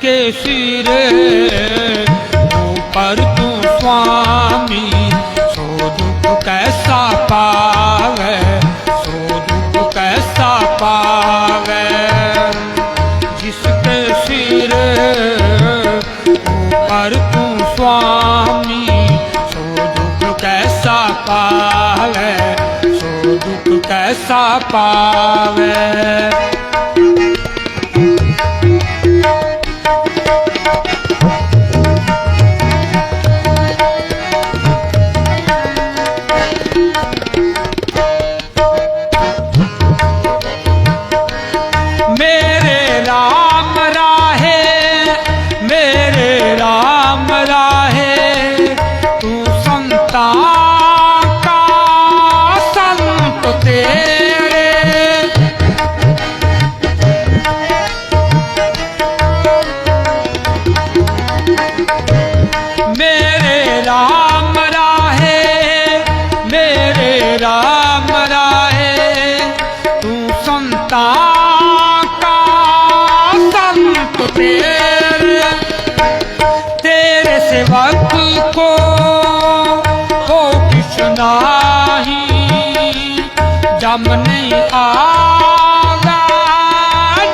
ਕੇ ਸਿਰੇ ਤੂੰ ਪਰ ਤੂੰ ਸੁਆਮੀ ਸੋ ਦੁੱਖ ਕੈਸਾ ਪਾਵੇ ਸੋ ਦੁੱਖ ਕੈਸਾ ਪਾਵੇ ਜਿਸ ਕੇ ਸਿਰੇ ਤੂੰ ਪਰ ਤੂੰ ਸੁਆਮੀ ਸੋ ਦੁੱਖ ਕੈਸਾ ਪਾਵੇ ਸੋ ਦੁੱਖ ਕੈਸਾ ਪਾਵੇ सेवक को हो किस नाही जम नहीं आगा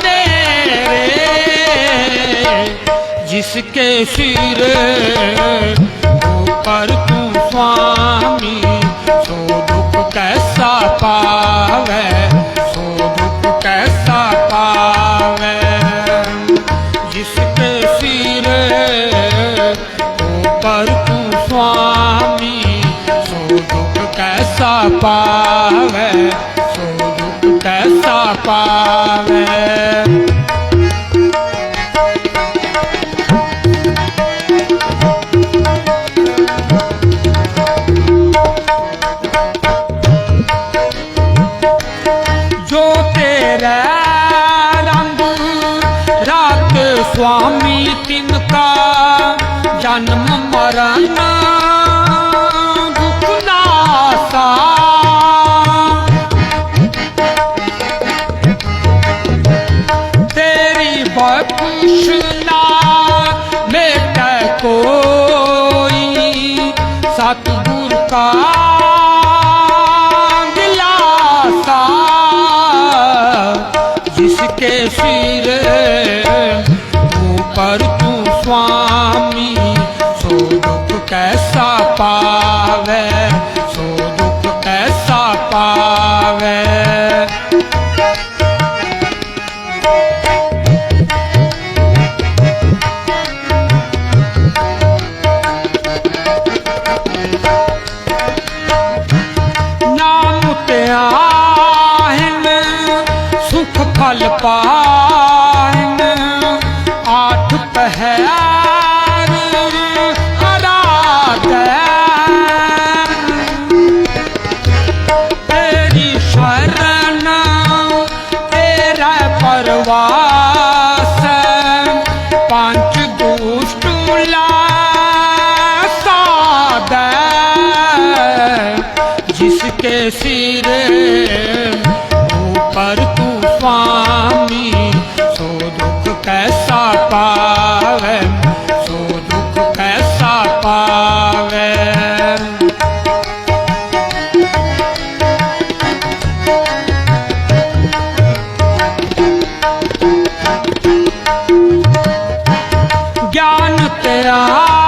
रे जिसके सिर ऊपर तू स्वामी सो दुख कैसा पावे ਆਵੇ ਸੋ ਦੁਖ ਤੈਸਾ ਪਾਵੇ ਸੁਆਮੀ ਤਿਨ ਕਾ ਜਨਮ ਮਰਨ सतगुर का दिलासा जिसके सिर ऊपर तू ਸੁਖ ਫਲ ਪਾਇਨ, ਆਠ ਪਹਿਰ ਹਰਾਦੈ ਤੇਰੀ ਸ਼ਰਨ, ਤੇਰਾ ਪਰਵਾਸ, ਪੰਜ ਦੁਸ਼ਟ ਲਾ ਸਾਦਾ ਜਿਸ ਕੇ ਸਿਰ ਪਰ ਪਾਵੇ ਸੋ ਦੁਖ ਕੈਸਾ ਪਾਵੇ। ਗਿਆਨ ਤੇਰਾ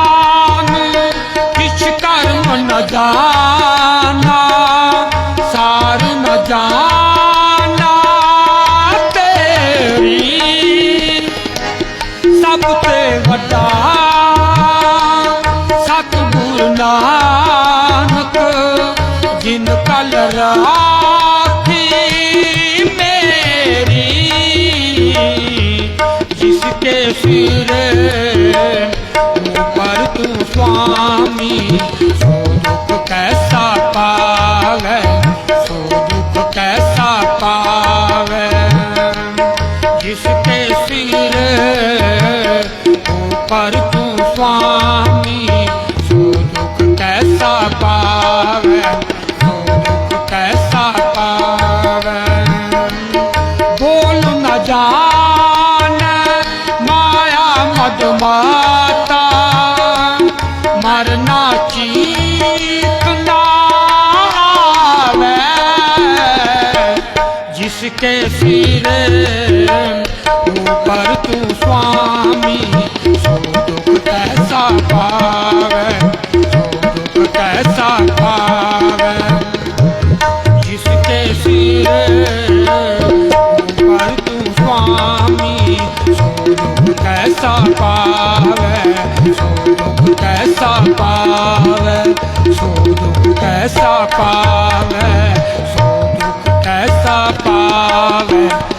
ਸਭ ਤੇ ਵੱਡਾ ਸਤਿਗੁਰ ਨਾਨਕ, ਜਿਨ ਕਲ ਰਾਖੀ ਮੇਰੀ ਜਿਸ ਕੇ ਫਿਰੇ ਪਰ ਤੂੰ ਸੁਆਮੀ, ਸੋ ਦੁੱਖ ਕੈਸਾ ਪਾਵੇ ਦੁੱਖ ਕੈਸਾ ਪਾਵੇ ਪਰ ਤੂੰ ਸੁਆਮੀ ਕੈਸਾ ਪਾਵੇ ਸੋ ਕੈਸਾ ਪਾਵੇ। ਬੋਲ ਮਾਇਆ ਮਦ ਮਰਨਾ ਚੀਕ ਨਾ ਆਵੇ, ਜਿਸ ਕੇ ਸਿਰ ਉਪਰ ਤੂੰ ਸਵਾਮੀ। ਕੈਸਾ ਭਾਵੇ? ਕੈਸਾ ਭਾਵੇ? ਜਿਸ ਤੇ ਸਿਰੇ ਪਰ ਤੂੰ ਸੋ ਦੁਖ ਕੈਸਾ ਭਾਵੇ? ਸੋ ਦੁਖ ਕੈਸਾ ਭਾਵੇ? ਸੋ ਕੈਸਾ ਭਾਵੇ? ਦੁਖ ਕੈਸਾ ਭਾਵੇ?